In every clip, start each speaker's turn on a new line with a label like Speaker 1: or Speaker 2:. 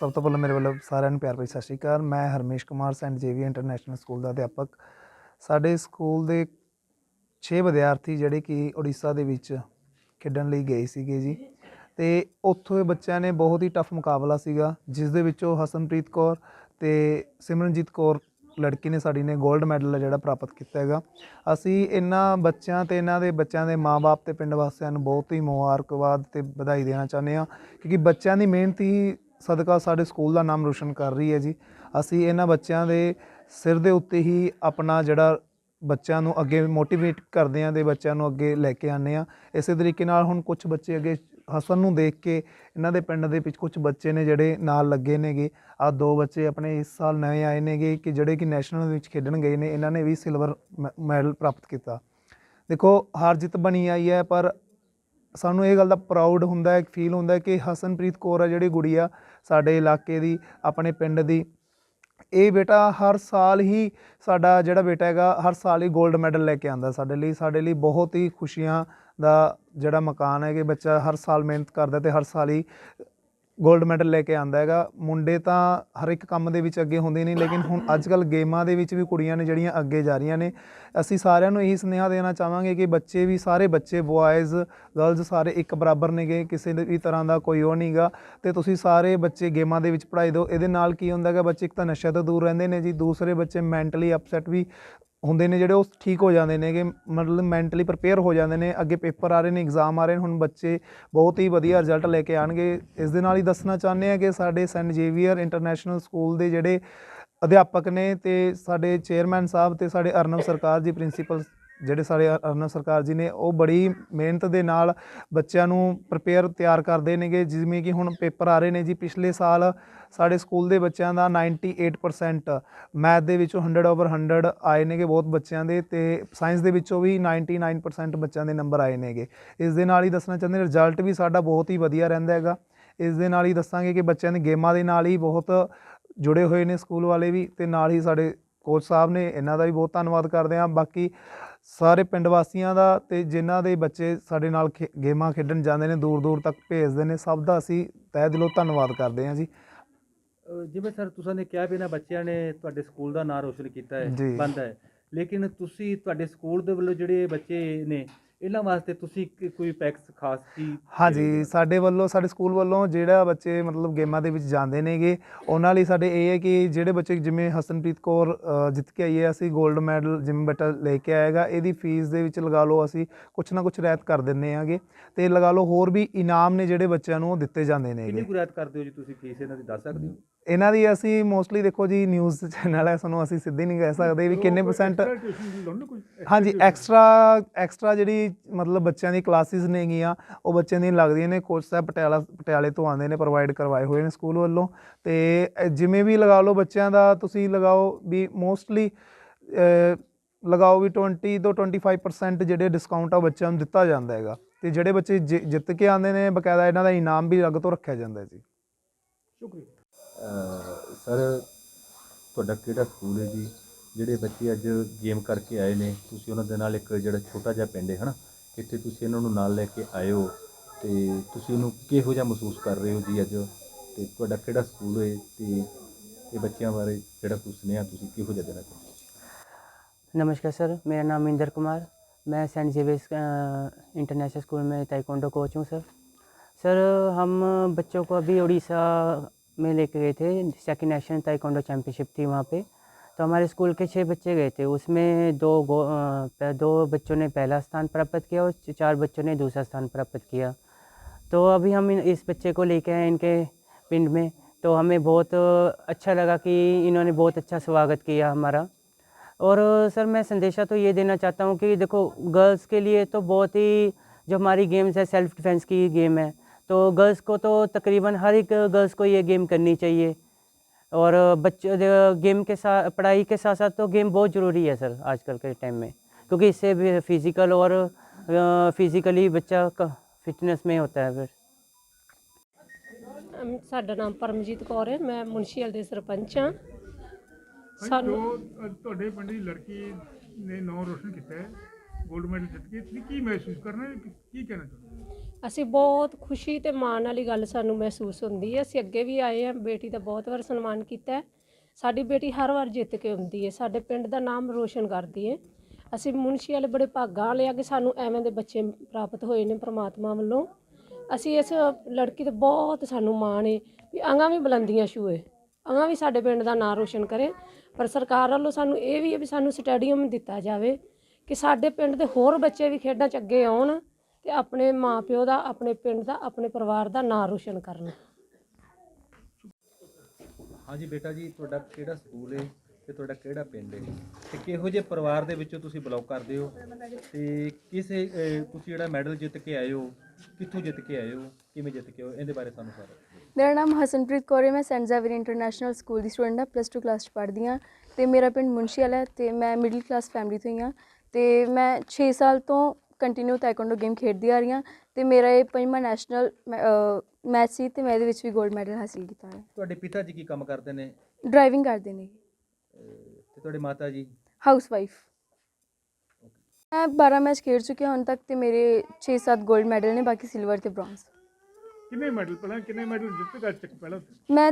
Speaker 1: ਸਭ ਤੋਂ ਪਹਿਲਾਂ ਮੇਰੇ ਵੱਲੋਂ ਸਾਰਿਆਂ ਨੂੰ ਪਿਆਰ ਭਰੀ ਸਤਿ ਸ਼੍ਰੀ ਅਕਾਲ। ਮੈਂ ਹਰਮੇਸ਼ ਕੁਮਾਰ, ਸੈਂਟ ਜੇਵੀ ਇੰਟਰਨੈਸ਼ਨਲ ਸਕੂਲ ਦਾ ਅਧਿਆਪਕ। ਸਾਡੇ ਸਕੂਲ ਦੇ 6 ਵਿਦਿਆਰਥੀ ਜਿਹੜੇ ਕਿ ਉੜੀਸਾ ਦੇ ਵਿੱਚ ਖੇਡਣ ਲਈ ਗਏ ਸੀਗੇ ਜੀ। ਤੇ ਉੱਥੋਂ ਦੇ ਬੱਚਿਆਂ ਨੇ ਬਹੁਤ ਹੀ ਟਫ ਮੁਕਾਬਲਾ ਸੀਗਾ, ਜਿਸ ਦੇ ਵਿੱਚੋਂ ਹਸਨਪ੍ਰੀਤ ਕੌਰ ਤੇ ਸਿਮਰਨਜੀਤ ਕੌਰ ਲੜਕੀ ਨੇ ਸਾਡੀ ਨੇ 골ਡ ਮੈਡਲ ਜਿਹੜਾ ਪ੍ਰਾਪਤ ਕੀਤਾ ਹੈਗਾ। ਅਸੀਂ ਇਹਨਾਂ ਬੱਚਿਆਂ ਤੇ ਇਹਨਾਂ ਦੇ ਬੱਚਿਆਂ ਦੇ ਮਾਪੇ ਤੇ ਪਿੰਡ ਵਾਸੀਆਂ ਨੂੰ ਬਹੁਤ ਹੀ ਮੁਬਾਰਕਬਾਦ ਤੇ ਵਧਾਈ ਦੇਣਾ ਚਾਹੁੰਦੇ ਹਾਂ, ਕਿਉਂਕਿ ਬੱਚਿਆਂ ਦੀ ਮਿਹਨਤ ਹੀ ਸਦਕਾ ਸਾਡੇ ਸਕੂਲ ਦਾ ਨਾਮ ਰੋਸ਼ਨ ਕਰ ਰਹੀ ਹੈ ਜੀ। ਅਸੀਂ ਇਹਨਾਂ ਬੱਚਿਆਂ ਦੇ ਸਿਰ ਦੇ ਉੱਤੇ ਹੀ ਆਪਣਾ ਜਿਹੜਾ ਬੱਚਿਆਂ ਨੂੰ ਅੱਗੇ ਮੋਟੀਵੇਟ ਕਰਦੇ ਹਾਂ ਤੇ ਬੱਚਿਆਂ ਨੂੰ ਅੱਗੇ ਲੈ ਕੇ ਆਉਂਦੇ ਹਾਂ। ਇਸੇ ਤਰੀਕੇ ਨਾਲ ਹੁਣ ਕੁਝ ਬੱਚੇ ਅੱਗੇ ਹਸਨ ਨੂੰ ਦੇਖ ਕੇ ਇਹਨਾਂ ਦੇ ਪਿੰਡ ਦੇ ਵਿੱਚ ਕੁਝ ਬੱਚੇ ਨੇ ਜਿਹੜੇ ਨਾਲ ਲੱਗੇ ਨੇਗੇ। ਆ ਦੋ ਬੱਚੇ ਆਪਣੇ ਇਸ ਸਾਲ ਨਵੇਂ ਆਏ ਨੇਗੇ ਕਿ ਜਿਹੜੇ ਕਿ ਨੈਸ਼ਨਲ ਵਿੱਚ ਖੇਡਣ ਗਏ ਨੇ, ਇਹਨਾਂ ਨੇ ਵੀ ਸਿਲਵਰ ਮੈਡਲ ਪ੍ਰਾਪਤ ਕੀਤਾ। ਦੇਖੋ, ਹਾਰ ਜਿੱਤ ਬਣੀ ਆਈ ਹੈ, ਪਰ ਸਾਨੂੰ ਇਹ ਗੱਲ ਦਾ ਪ੍ਰਾਊਡ ਹੁੰਦਾ ਹੈ ਫੀਲ ਹੁੰਦਾ ਹੈ ਕਿ ਹਸਨਪ੍ਰੀਤ ਕੌਰ ਆ ਜਿਹੜੀ ਗੁੜੀਆ ਸਾਡੇ ਇਲਾਕੇ ਦੀ, ਆਪਣੇ ਪਿੰਡ ਦੀ। ਇਹ ਬੇਟਾ ਹਰ ਸਾਲ ਹੀ ਸਾਡਾ ਜਿਹੜਾ ਬੇਟਾ ਹੈਗਾ, ਹਰ ਸਾਲ ਹੀ 골ਡ ਮੈਡਲ ਲੈ ਕੇ ਆਂਦਾ ਸਾਡੇ ਲਈ। ਸਾਡੇ ਲਈ ਬਹੁਤ ਹੀ ਖੁਸ਼ੀਆਂ ਦਾ ਜਿਹੜਾ ਮਕਾਨ ਹੈ ਕਿ ਬੱਚਾ ਹਰ ਸਾਲ ਮਿਹਨਤ ਕਰਦਾ ਤੇ ਹਰ ਸਾਲ ਹੀ 골ਡ ਮੈਡਲ ਲੈ ਕੇ ਆਂਦਾ ਹੈਗਾ। ਮੁੰਡੇ ਤਾਂ ਹਰ ਇੱਕ ਕੰਮ ਦੇ ਵਿੱਚ ਅੱਗੇ ਹੁੰਦੇ ਨੇ ਲੇਕਿਨ ਹੁਣ ਅੱਜ ਕੱਲ ਗੇਮਾਂ ਦੇ ਵਿੱਚ ਵੀ ਕੁੜੀਆਂ ਨੇ ਜਿਹੜੀਆਂ ਅੱਗੇ ਜਾ ਰਹੀਆਂ ਨੇ। ਅਸੀਂ ਸਾਰਿਆਂ ਨੂੰ ਇਹੀ ਸੁਨੇਹਾ ਦੇਣਾ ਚਾਹਾਂਗੇ ਕਿ ਬੱਚੇ ਵੀ, ਸਾਰੇ ਬੱਚੇ ਬॉयਜ਼ ਗਰਲਜ਼ ਸਾਰੇ ਇੱਕ ਬਰਾਬਰ ਨੇਗੇ, ਕਿਸੇ ਵੀ ਤਰ੍ਹਾਂ ਦਾ ਕੋਈ ਉਹ ਨਹੀਂਗਾ। ਤੇ ਤੁਸੀਂ ਸਾਰੇ ਬੱਚੇ ਗੇਮਾਂ ਦੇ ਵਿੱਚ ਪੜ੍ਹਾਈ ਦਿਓ। ਇਹਦੇ ਨਾਲ ਕੀ ਹੁੰਦਾ ਹੈਗਾ, ਬੱਚੇ ਇੱਕ ਤਾਂ ਨਸ਼ਾ ਤੋਂ ਦੂਰ ਰਹਿੰਦੇ ਨੇ ਜੀ। ਦੂਸਰੇ ਬੱਚੇ ਮੈਂਟਲੀ ਅਪਸੈਟ ਵੀ ਹੁੰਦੇ ਨੇ ਜਿਹੜੇ ਉਹ ਠੀਕ ਹੋ ਜਾਂਦੇ ਨੇ ਕਿ ਮਤਲਬ ਮੈਂਟਲੀ ਪ੍ਰਪੇਅਰ ਹੋ ਜਾਂਦੇ ਨੇ, ਅੱਗੇ ਪੇਪਰ ਆ ਰਹੇ ਨੇ ਐਗਜ਼ਾਮ ਆ ਰਹੇ ਨੇ, ਹੁਣ ਬੱਚੇ ਬਹੁਤ ਹੀ ਵਧੀਆ ਰਿਜ਼ਲਟ ਲੈ ਕੇ ਆਣਗੇ। ਇਸ ਦੇ ਨਾਲ ਹੀ ਦੱਸਣਾ ਚਾਹੁੰਦੇ ਆ ਕਿ ਸਾਡੇ ਸੈਂਟ ਜੇਵੀਅਰ ਇੰਟਰਨੈਸ਼ਨਲ ਸਕੂਲ ਦੇ ਜਿਹੜੇ ਅਧਿਆਪਕ ਨੇ ਤੇ ਸਾਡੇ ਚੇਅਰਮੈਨ ਸਾਹਿਬ ਤੇ ਸਾਡੇ ਅਰਨਵ ਸਰਕਾਰ ਜੀ ਪ੍ਰਿੰਸੀਪਲ ਜਿਹੜੇ ਸਾਡੇ ਅ- ਸਰਕਾਰ ਜੀ ਨੇ, ਉਹ ਬੜੀ ਮਿਹਨਤ ਦੇ ਨਾਲ ਬੱਚਿਆਂ ਨੂੰ ਪ੍ਰਪੇਅਰ ਤਿਆਰ ਕਰਦੇ ਨੇਗੇ, ਜਿਵੇਂ ਕਿ ਹੁਣ ਪੇਪਰ ਆ ਰਹੇ ਨੇ ਜੀ, ਪਿਛਲੇ ਸਾਲ ਸਾਡੇ ਸਕੂਲ ਦੇ ਬੱਚਿਆਂ ਦਾ 98% ਮੈਥ ਦੇ ਵਿੱਚੋਂ 100 ਓਵਰ 100 ਆਏ ਨੇਗੇ ਬਹੁਤ ਬੱਚਿਆਂ ਦੇ ਤੇ ਸਾਇੰਸ ਦੇ ਵਿੱਚੋਂ ਵੀ 99% ਬੱਚਿਆਂ ਦੇ ਨੰਬਰ ਆਏ ਨੇਗੇ। ਇਸ ਦੇ ਨਾਲ ਹੀ ਦੱਸਣਾ ਚਾਹੁੰਦੇ ਰਿਜ਼ਲਟ ਵੀ ਸਾਡਾ ਬਹੁਤ ਹੀ ਵਧੀਆ ਰਹਿੰਦਾ ਹੈਗਾ। ਇਸ ਦੇ ਨਾਲ ਹੀ ਦੱਸਾਂਗੇ ਕਿ ਬੱਚਿਆਂ ਦੇ ਗੇਮਾਂ ਦੇ ਨਾਲ ਹੀ ਬਹੁਤ ਜੁੜੇ ਹੋਏ ਨੇ ਸਕੂਲ ਵਾਲੇ ਵੀ ਤੇ ਨਾਲ ਹੀ ਸਾਡੇ ਕੋਚ ਸਾਹਿਬ ਨੇ, ਇਹਨਾਂ ਦਾ ਵੀ ਬਹੁਤ ਧੰਨਵਾਦ ਕਰਦੇ ਹਾਂ। ਬਾਕੀ ਸਾਰੇ ਪਿੰਡ ਵਾਸੀਆਂ ਦਾ ਤੇ ਜਿਨ੍ਹਾਂ ਦੇ ਬੱਚੇ ਸਾਡੇ ਨਾਲ ਗੇਮਾਂ ਖੇਡਣ ਜਾਂਦੇ ਨੇ ਦੂਰ ਦੂਰ ਤੱਕ ਭੇਜਦੇ ਨੇ ਸਭ ਦਾ ਅਸੀਂ ਤਹਿ ਦਿਲੋਂ ਧੰਨਵਾਦ ਕਰਦੇ ਹਾਂ ਜੀ
Speaker 2: ਜਿਵੇਂ ਸਰ ਤੁਸੀਂ ਨੇ ਕਿਹਾ ਵੀ ਇਹਨਾਂ ਬੱਚਿਆਂ ਨੇ ਤੁਹਾਡੇ ਸਕੂਲ ਦਾ ਨਾਂ ਰੋਸ਼ਨ ਕੀਤਾ ਹੈ। ਬੰਦ ਹੈ ਲੇਕਿਨ ਤੁਸੀਂ ਤੁਹਾਡੇ ਸਕੂਲ ਦੇ ਵੱਲੋਂ ਜਿਹੜੇ ਬੱਚੇ ਨੇ ਇਹਨਾਂ ਵਾਸਤੇ ਤੁਸੀਂ ਕ- ਕੋਈ ਪੈਕਸ ਖਾਸ ਕੀ
Speaker 1: ਹਾਂਜੀ ਸਾਡੇ ਵੱਲੋਂ ਸਾਡੇ ਸਕੂਲ ਵੱਲੋਂ ਜਿਹੜਾ ਬੱਚੇ ਮਤਲਬ ਗੇਮਾਂ ਦੇ ਵਿੱਚ ਜਾਂਦੇ ਨੇਗੇ ਉਹਨਾਂ ਲਈ ਸਾਡੇ ਇਹ ਹੈ ਕਿ ਜਿਹੜੇ ਬੱਚੇ ਜਿਵੇਂ ਹਸਨਪ੍ਰੀਤ ਕੌਰ ਅ, ਜਿੱਤ ਕੇ ਆਈ ਹੈ ਅਸੀਂ 골ਡ ਮੈਡਲ ਜਿਵੇਂ ਬੱਚਾ ਲੈ ਕੇ ਆਏਗਾ ਇਹਦੀ ਫੀਸ ਦੇ ਵਿੱਚ ਲਗਾ ਲਓ ਅਸੀਂ ਕੁਛ ਨਾ ਕੁਛ ਰਿਆਇਤ ਕਰ ਦਿੰਨੇ ਆਗੇ ਤੇ ਲਗਾ ਲਓ ਹੋਰ ਵੀ ਇਨਾਮ ਨੇ ਜਿਹੜੇ ਬੱਚਿਆਂ ਨੂੰ ਉਹ ਦਿੱਤੇ ਜਾਂਦੇ
Speaker 2: ਕਿੰਨੀ
Speaker 1: ਨੇਗੇ
Speaker 2: ਕੁ ਰਿਆਇਤ ਕਰਦੇ ਹੋ ਜੀ ਤੁਸੀਂ ਫੀਸ ਇਹਨਾਂ ਦੀ ਦੱਸ ਸਕਦੇ ਹੋ?
Speaker 1: ਇਹਨਾਂ ਦੀ ਅਸੀਂ ਮੋਸਟਲੀ ਦੇਖੋ ਜੀ ਨਿਊਜ਼ ਚੈਨਲ ਹੈ ਸਾਨੂੰ ਅਸੀਂ ਸਿੱਧੀ ਨਹੀਂ ਕਹਿ ਸਕਦੇ ਵੀ ਕਿੰਨੇ ਪਰਸੈਂਟ ਹਾਂਜੀ ਐਕਸਟਰਾ ਐਕਸਟਰਾ ਜਿਹੜੀ ਮਤਲਬ ਬੱਚਿਆਂ ਦੀ ਕਲਾਸਿਸ ਨੇਗੀਆਂ ਉਹ ਬੱਚਿਆਂ ਦੀਆਂ ਲੱਗਦੀਆਂ ਨੇ ਕੋਚ ਸਾਹਿਬ ਪਟਿਆਲਾ ਪਟਿਆਲੇ ਤੋਂ ਆਉਂਦੇ ਨੇ ਪ੍ਰੋਵਾਈਡ ਕਰਵਾਏ ਹੋਏ ਨੇ ਸਕੂਲ ਵੱਲੋਂ। ਤੇ ਜਿਵੇਂ ਵੀ ਲਗਾ ਲਓ ਬੱਚਿਆਂ ਦਾ ਤੁਸੀਂ ਲਗਾਓ ਵੀ ਮੋਸਟਲੀ ਲਗਾਓ ਵੀ 20 ਤੋਂ 25% ਜਿਹੜੇ ਡਿਸਕਾਊਂਟ ਆ ਬੱਚਿਆਂ ਨੂੰ ਦਿੱਤਾ ਜਾਂਦਾ ਹੈਗਾ। ਤੇ ਜਿਹੜੇ ਬੱਚੇ ਜਿੱਤ ਕੇ ਆਉਂਦੇ ਨੇ ਬਕਾਇਦਾ ਇਹਨਾਂ ਦਾ ਇਨਾਮ ਵੀ ਅਲੱਗ ਤੋਂ ਰੱਖਿਆ ਜਾਂਦਾ ਜੀ।
Speaker 3: ਸਰ ਤੁਹਾਡਾ ਕਿਹੜਾ ਸਕੂਲ ਹੈ ਜੀ ਜਿਹੜੇ ਬੱਚੇ ਅੱਜ ਗੇਮ ਕਰਕੇ ਆਏ ਨੇ ਤੁਸੀਂ ਉਹਨਾਂ ਦੇ ਨਾਲ ਇੱਕ ਜਿਹੜਾ ਛੋਟਾ ਜਿਹਾ ਪਿੰਡ ਹੈ ਹਨਾ ਕਿੱਥੇ ਤੁਸੀਂ ਇਹਨਾਂ ਨੂੰ ਨਾਲ ਲੈ ਕੇ ਆਏ ਹੋ ਤੇ ਤੁਸੀਂ ਉਹਨੂੰ ਕਿਹੋ ਜਿਹਾ ਮਹਿਸੂਸ ਕਰ ਰਹੇ ਹੋ ਜੀ ਅੱਜ ਤੇ ਤੁਹਾਡਾ ਕਿਹੜਾ ਸਕੂਲ ਹੈ ਤੇ ਇਹ ਬੱਚਿਆਂ ਬਾਰੇ ਜਿਹੜਾ ਕੁਝ ਸੁਨੇਹਾ ਤੁਸੀਂ ਕਿਹੋ ਜਿਹਾ ਦੇਣਾ ਚਾਹੁੰਦੇ ਹੋ
Speaker 4: नमस्कार सर मेरा नाम इंदर कुमार मैं सेंट जेवियर्स इंटरनेशनल स्कूल में ताइक्वांडो कोच हूँ सर सर हम बच्चों को अभी उड़ीसा में लेके गए थे, सेकंड नेशनल ताइकोंडो चैम्पियनशिप थी वहाँ पे। तो हमारे स्कूल के छः बच्चे गए थे, उसमें दो गो दो बच्चों ने पहला स्थान प्राप्त किया और चार बच्चों ने दूसरा स्थान प्राप्त किया। तो अभी हम इस बच्चे को लेके आए इनके पिंड में तो हमें बहुत अच्छा लगा कि इन्होंने बहुत अच्छा स्वागत किया हमारा। और सर, मैं संदेशा तो ये देना चाहता हूँ कि देखो, गर्ल्स के लिए तो बहुत ही, जो हमारी गेम्स है, सेल्फ डिफेंस की गेम है तो गर्ल्स को तो तकरीबन हर एक गर्ल्स को ये गेम करनी चाहिए। और बच्चे गेम के साथ पढ़ाई के साथ साथ तो गेम बहुत ज़रूरी है सर आजकल के टाइम में। क्योंकि इससे भी फ़िज़िकल और फिज़िकली बच्चा फिटनेस में होता है फिर।
Speaker 5: साढ़ा नाम परमजीत कौर है मैं ਮੁਨਸ਼ੀਅਲ ਦੇ सरपंच हाँ। ਸਾਨੂੰ
Speaker 6: ਤੁਹਾਡੇ ਪਿੰਡ लड़की ने नौ रोशन किया ਕੀਤਾ ਹੈ 골ਡ ਮੈਡਲ ਜਿੱਤ ਕੇ ਕੀ ਮਹਿਸੂਸ ਕਰਨਾ ਕੀ
Speaker 5: ਅਸੀਂ ਬਹੁਤ ਖੁਸ਼ੀ ਤੇ ਮਾਣ ਵਾਲੀ ਗੱਲ ਸਾਨੂੰ ਮਹਿਸੂਸ ਹੁੰਦੀ ਹੈ। ਅਸੀਂ ਅੱਗੇ ਵੀ ਆਏ ਹਾਂ। ਬੇਟੀ ਦਾ ਬਹੁਤ ਵਾਰ ਸਨਮਾਨ ਕੀਤਾ ਹੈ। ਸਾਡੀ ਬੇਟੀ ਹਰ ਵਾਰ ਜਿੱਤ ਕੇ ਆਉਂਦੀ ਹੈ। ਸਾਡੇ ਪਿੰਡ ਦਾ ਨਾਮ ਰੋਸ਼ਨ ਕਰਦੀ ਹੈ। ਅਸੀਂ ਮੁਨਸ਼ੀ ਵਾਲੇ ਬੜੇ ਭਾਗਾਂ ਵਾਲੇ ਆ ਕਿ ਸਾਨੂੰ ਐਵੇਂ ਦੇ ਬੱਚੇ ਪ੍ਰਾਪਤ ਹੋਏ ਨੇ ਪ੍ਰਮਾਤਮਾ ਵੱਲੋਂ। ਅਸੀਂ ਇਸ ਲੜਕੀ ਤੇ ਬਹੁਤ ਸਾਨੂੰ ਮਾਣ ਹੈ ਵੀ ਅਗਾਂ ਵੀ ਬੁਲੰਦੀਆਂ ਛੂਏ ਅਗਾਂ ਵੀ ਸਾਡੇ ਪਿੰਡ ਦਾ ਨਾਂ ਰੋਸ਼ਨ ਕਰੇ। ਪਰ ਸਰਕਾਰ ਵੱਲੋਂ ਸਾਨੂੰ ਇਹ ਵੀ ਹੈ ਵੀ ਸਾਨੂੰ ਸਟੇਡੀਅਮ ਦਿੱਤਾ ਜਾਵੇ ਕਿ ਸਾਡੇ ਪਿੰਡ ਦੇ ਹੋਰ ਬੱਚੇ ਵੀ ਖੇਡਾਂ 'ਚ ਅੱਗੇ ਆਉਣ। ਤੇ ਆਪਣੇ ਮਾਪਿਓ ਦਾ ਆਪਣੇ ਪਿੰਡ ਦਾ ਆਪਣੇ ਪਰਿਵਾਰ ਦਾ ਨਾਂ ਰੋਸ਼ਨ ਕਰਨ।
Speaker 3: ਹਾਂਜੀ ਬੇਟਾ ਜੀ ਤੁਹਾਡਾ ਕਿਹੜਾ ਸਕੂਲ ਹੈ ਤੇ ਤੁਹਾਡਾ ਕਿਹੜਾ ਪਿੰਡ ਹੈ ਤੇ ਕਿਹੋ ਜਿਹੇ ਪਰਿਵਾਰ ਦੇ ਵਿੱਚੋਂ ਤੁਸੀਂ ਬਿਲੋਂਗ ਕਰਦੇ ਹੋ? ਤੇ ਕਿਸੇ ਤੁਸੀਂ ਜਿਹੜਾ ਮੈਡਲ ਜਿੱਤ ਕੇ ਆਏ ਹੋ ਕਿੱਥੋਂ ਜਿੱਤ ਕੇ ਆਏ ਹੋ ਕਿਵੇਂ ਜਿੱਤ ਕੇ ਆਏ ਹੋ? ਇਹਦੇ ਬਾਰੇ ਸਾਨੂੰ ਸਾਰਾ।
Speaker 7: ਮੇਰਾ ਨਾਮ ਹਸਨਪ੍ਰੀਤ ਕੌਰ ਹੈ ਮੈਂ ਸੈਂਟ ਜ਼ੇਵੀਅਰ ਇੰਟਰਨੈਸ਼ਨਲ ਸਕੂਲ ਦੀ ਸਟੂਡੈਂਟ ਹਾਂ ਪਲੱਸ 2 ਕਲਾਸ 'ਚ ਪੜ੍ਹਦੀ ਹਾਂ। ਤੇ ਮੇਰਾ ਪਿੰਡ ਮੁਨਸ਼ੀਵਾਲਾ ਹੈ ਤੇ ਮੈਂ ਮਿਡਲ ਕਲਾਸ ਫੈਮਿਲੀ ਤੋਂ ਹੀ ਹਾਂ। ਤੇ ਮੈਂ 6 ਸਾਲ ਤੋਂ ਕੰਟੀਨਿਊ ਤਾਈਕਵਾਂਡੋ ਗੇਮ ਖੇਡਦੀ ਆ ਰਹੀ ਹਾਂ ਤੇ ਮੇਰਾ ਇਹ ਪੰਜਵਾਂ ਨੈਸ਼ਨਲ ਮੈਚ ਸੀ ਤੇ ਮੈਂ ਇਹਦੇ ਵਿੱਚ ਵੀ 골ਡ ਮੈਡਲ ਹਾਸਿਲ ਕੀਤਾ ਹੈ
Speaker 3: ਤੁਹਾਡੇ ਪਿਤਾ ਜੀ ਕੀ ਕੰਮ ਕਰਦੇ ਨੇ?
Speaker 7: ਡਰਾਈਵਿੰਗ ਕਰਦੇ ਨੇ।
Speaker 3: ਤੇ ਤੁਹਾਡੇ ਮਾਤਾ ਜੀ?
Speaker 7: ਹਾਊਸ ਵਾਈਫ ਮੈਂ 12 ਮੈਚ ਖੇਡ ਚੁੱਕੀ ਹਾਂ ਹੁਣ ਤੱਕ ਤੇ ਮੇਰੇ 6-7 골ਡ ਮੈਡਲ ਨੇ ਬਾਕੀ ਸਿਲਵਰ ਤੇ ਬ੍ਰੌਂਜ਼
Speaker 6: ਕਿੰਨੇ ਮੈਡਲ ਪਹਿਲਾਂ ਕਿੰਨੇ ਮੈਡਲ ਜਿੱਤ ਕਰ ਚੱਕ ਪਹਿਲਾਂ?
Speaker 7: ਮੈਂ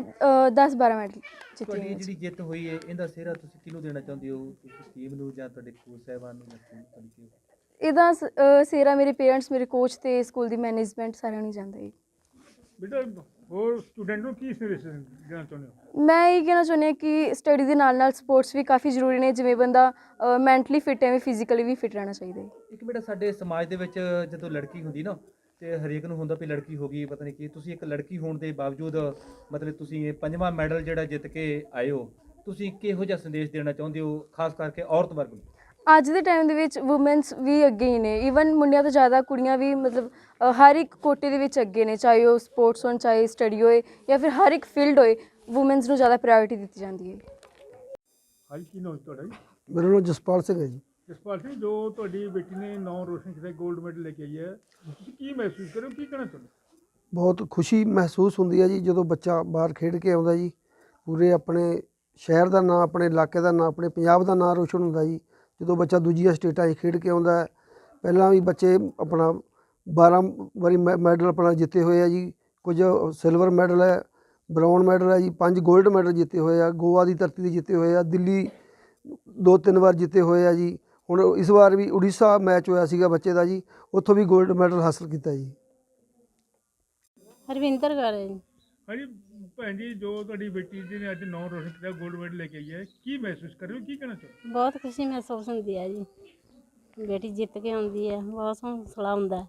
Speaker 7: 10-12 ਮੈਡਲ ਜਿੱਤੇ
Speaker 3: ਤੁਹਾਡੀ ਜਿਹੜੀ ਜਿੱਤ ਹੋਈ ਹੈ ਇਹਦਾ ਸਿਹਰਾ ਤੁਸੀਂ ਕਿਹਨੂੰ ਦੇਣਾ ਚਾਹੁੰਦੇ ਹੋ? ਤੁਸੀਂ ਟੀਮ ਨੂੰ ਜਾਂ ਤੁਹਾਡੇ ਕੋਚ ਸਾਹਿਬਾਨ ਨੂੰ ਜਾਂ ਤੁਹਾਡੀ ਕੀ?
Speaker 7: ਇਹਦਾ ਸ- ਅ, ਸਿਹਰਾ ਮੇਰੇ ਪੇਰੈਂਟਸ ਮੇਰੇ ਕੋਚ ਤੇ ਸਕੂਲ ਦੀ ਮੈਨੇਜਮੈਂਟ ਸਾਰਿਆਂ ਨੂੰ ਜਾਂਦਾ ਹੈ
Speaker 6: ਬੇਟਾ ਹੋਰ ਸਟੂਡੈਂਟ ਨੂੰ ਕੀ ਸੰਦੇਸ਼ ਦੇਣਾ ਚਾਹੁੰਦੇ ਹੋ?
Speaker 7: ਮੈਂ ਇਹ ਕਹਿਣਾ ਚਾਹੁੰਦੀ ਹਾਂ ਕਿ ਸਟੱਡੀ ਦੇ ਨਾਲ ਨਾਲ ਸਪੋਰਟਸ ਵੀ ਕਾਫੀ ਜ਼ਰੂਰੀ ਨੇ ਜਿਵੇਂ ਬੰਦਾ ਮੈਂਟਲੀ ਫਿਟ ਹੈ ਵੀ ਫਿਜ਼ੀਕਲੀ ਵੀ ਫਿਟ ਰਹਿਣਾ ਚਾਹੀਦਾ ਹੈ
Speaker 3: ਇੱਕ ਬੇਟਾ ਸਾਡੇ ਸਮਾਜ ਦੇ ਵਿੱਚ ਜਦੋਂ ਲੜਕੀ ਹੁੰਦੀ ਨਾ ਤੇ ਹਰੇਕ ਨੂੰ ਹੁੰਦਾ ਵੀ ਲੜਕੀ ਹੋ ਗਈ ਪਤਾ ਨਹੀਂ ਕੀ ਤੁਸੀਂ ਇੱਕ ਲੜਕੀ ਹੋਣ ਦੇ ਬਾਵਜੂਦ ਮਤਲਬ ਤੁਸੀਂ ਇਹ ਪੰਜਵਾਂ ਮੈਡਲ ਜਿਹੜਾ ਜਿੱਤ ਕੇ ਆਏ ਹੋ ਤੁਸੀਂ ਕਿਹੋ ਜਿਹਾ ਸੰਦੇਸ਼ ਦੇਣਾ ਚਾਹੁੰਦੇ ਹੋ ਖਾਸ ਕਰਕੇ ਔਰਤ ਵਰਗ ਨੂੰ?
Speaker 7: ਅੱਜ ਦੇ ਟਾਈਮ ਦੇ ਵਿੱਚ ਔਮਨਸ ਵੀ ਅੱਗੇ ਹੀ ਨੇ। ਈਵਨ ਮੁੰਡਿਆਂ ਤੋਂ ਜ਼ਿਆਦਾ ਕੁੜੀਆਂ ਵੀ ਮਤਲਬ ਅ, ਹਰ ਇੱਕ ਕੋਟੇ ਦੇ ਵਿੱਚ ਅੱਗੇ ਨੇ ਚਾਹੇ ਉਹ ਸਪੋਰਟਸ ਹੋਣ ਚਾਹੇ ਸਟੱਡੀ ਹੋਏ ਜਾਂ ਫਿਰ ਹਰ ਇੱਕ ਫੀਲਡ ਹੋਏ ਔਮਨਸ ਨੂੰ ਜ਼ਿਆਦਾ ਪ੍ਰਾਇੋਰਟੀ ਦਿੱਤੀ ਜਾਂਦੀ ਹੈ।
Speaker 6: ਹਾਂਜੀ ਕੀ ਨਾਮ ਤੁਹਾਡਾ ਜੀ?
Speaker 8: ਮੇਰਾ ਨਾਮ ਜਸਪਾਲ ਸਿੰਘ ਹੈ ਜੀ।
Speaker 6: ਜਸਪਾਲ ਸਿੰਘ ਜੋ ਤੁਹਾਡੀ ਬੇਟੀ ਨੇ ਨੌ ਰੋਸ਼ਨ ਕੀਤਾ 골ਡ ਮੈਡਲ ਲੈ ਕੇ ਆਈ ਹੈ ਤੁਸੀਂ ਕੀ ਮਹਿਸੂਸ ਕਰੋ ਕੀ ਕਹਿਣਾ ਚਾਹੁੰਦੇ
Speaker 8: ਬਹੁਤ ਖੁਸ਼ੀ ਮਹਿਸੂਸ ਹੁੰਦੀ ਹੈ ਜੀ ਜਦੋਂ ਬੱਚਾ ਬਾਹਰ ਖੇਡ ਕੇ ਆਉਂਦਾ ਜੀ। ਪੂਰੇ ਆਪਣੇ ਸ਼ਹਿਰ ਦਾ ਨਾਂ ਆਪਣੇ ਇਲਾਕੇ ਦਾ ਨਾਂ ਆਪਣੇ ਪੰਜਾਬ ਦਾ ਨਾਂ ਰੋਸ਼ਨ ਹੁੰਦਾ ਜੀ। ਜਦੋਂ ਬੱਚਾ ਦੂਜੀਆਂ ਸਟੇਟਾਂ 'ਚ ਖੇਡ ਕੇ ਆਉਂਦਾ ਹੈ ਪਹਿਲਾਂ ਵੀ ਬੱਚੇ ਆਪਣਾ 12 ਵਾਰੀ ਮੈ- ਮੈਡਲ ਆਪਣਾ ਜਿੱਤੇ ਹੋਏ ਆ ਜੀ। ਕੁਝ ਸਿਲਵਰ ਮੈਡਲ ਹੈ ਬ੍ਰਾਊਨ ਮੈਡਲ ਹੈ ਜੀ ਪੰਜ 골ਡ ਮੈਡਲ ਜਿੱਤੇ ਹੋਏ ਆ ਗੋਆ ਦੀ ਧਰਤੀ ਤੇ ਜਿੱਤੇ ਹੋਏ ਆ ਦਿੱਲੀ ਦੋ ਤਿੰਨ ਵਾਰ ਜਿੱਤੇ ਹੋਏ ਆ ਜੀ। ਹੁਣ ਇਸ ਵਾਰ ਵੀ ਉੜੀਸਾ ਮੈਚ ਹੋਇਆ ਸੀਗਾ ਬੱਚੇ ਦਾ ਜੀ ਉੱਥੋਂ ਵੀ 골ਡ ਮੈਡਲ ਹਾਸਲ ਕੀਤਾ ਜੀ।
Speaker 9: ਹਰਵਿੰਦਰ ਕੌਰ ਹੈ ਜੀ
Speaker 6: ਹਾਂਜੀ ਭੈਣ ਜੀ ਜੋ ਤੁਹਾਡੀ ਬੇਟੀ ਜੀ ਨੇ ਅੱਜ ਨੌ ਰੋਸ਼ਨ ਕੀਤਾ 골ਡ ਮੈਡਲ ਲੈ ਕੇ ਆਈ ਹੈ ਕੀ ਮਹਿਸੂਸ ਕਰ ਰਹੇ ਹੋ? ਕੀ ਕਹਿਣਾ ਚਾਹੁੰਦੇ ਹੋ?
Speaker 9: ਬਹੁਤ ਖੁਸ਼ੀ ਮਹਿਸੂਸ ਹੁੰਦੀ ਹੈ ਜੀ। ਬੇਟੀ ਜਿੱਤ ਕੇ ਆਉਂਦੀ ਹੈ ਬਹੁਤ ਹੌਸਲਾ ਹੁੰਦਾ। ਹੈ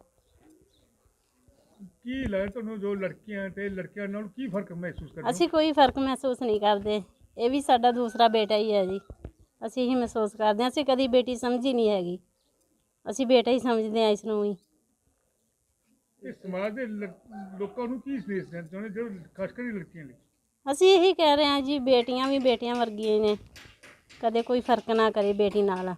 Speaker 6: ਕੀ ਲੱਗਦਾ ਤੁਹਾਨੂੰ ਜੋ ਲੜਕੀਆਂ ਤੇ ਲੜਕਿਆਂ ਨਾਲ ਕੀ ਫ਼ਰਕ ਮਹਿਸੂਸ ਕਰਦੇ ਹੋ?
Speaker 9: ਅਸੀਂ ਕੋਈ ਫ਼ਰਕ ਮਹਿਸੂਸ ਨਹੀਂ ਕਰਦੇ। ਇਹ ਵੀ ਸਾਡਾ ਦੂਸਰਾ ਬੇਟਾ ਹੀ ਹੈ ਜੀ। ਅਸੀਂ ਹੀ ਮਹਿਸੂਸ ਕਰਦੇ ਹਾਂ। ਅਸੀਂ ਕਦੀ ਬੇਟੀ ਸਮਝੀ ਨਹੀਂ ਹੈਗੀ। ਅਸੀਂ ਬੇਟਾ ਹੀ ਸਮਝਦੇ ਹਾਂ ਇਸ ਨੂੰ ਵੀ।
Speaker 6: ਤੇ ਸਮਾਜ ਦੇ ਲ- ਲੋਕਾਂ ਨੂੰ ਕੀ ਸੰਦੇਸ਼ ਦੇਣਾ ਚਾਹੁੰਦੇ ਜੋ ਖਾਸ ਕਰਕੇ ਲੜਕੀਆਂ ਲਈ।
Speaker 9: ਅਸੀਂ ਇਹੀ ਕਹਿ ਰਹੇ ਹਾਂ ਜੀ, ਬੇਟੀਆਂ ਵੀ ਬੇਟੀਆਂ ਵਰਗੀਆਂ ਹੀ ਨੇ। ਕਦੇ ਕੋਈ ਫ਼ਰਕ ਨਾ ਕਰੇ ਬੇਟੀ ਨਾਲ।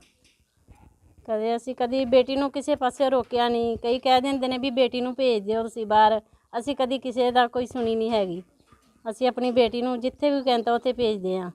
Speaker 9: ਕਦੇ ਅਸੀਂ ਕਦੀ ਬੇਟੀ ਨੂੰ ਕਿਸੇ ਪਾਸੇ ਰੋਕਿਆ ਨਹੀਂ। ਕਈ ਕਹਿ ਦਿੰਦੇ ਨੇ ਵੀ ਬੇਟੀ ਨੂੰ ਭੇਜ ਦਿਓ ਤੁਸੀਂ ਬਾਹਰ। ਅਸੀਂ ਕਦੀ ਕਿਸੇ ਦਾ ਕੋਈ ਸੁਣੀ ਨਹੀਂ ਹੈਗੀ। ਅਸੀਂ ਆਪਣੀ ਬੇਟੀ ਨੂੰ ਜਿੱਥੇ ਵੀ ਕਹਿੰਦਾ ਉੱਥੇ ਭੇਜਦੇ ਹਾਂ।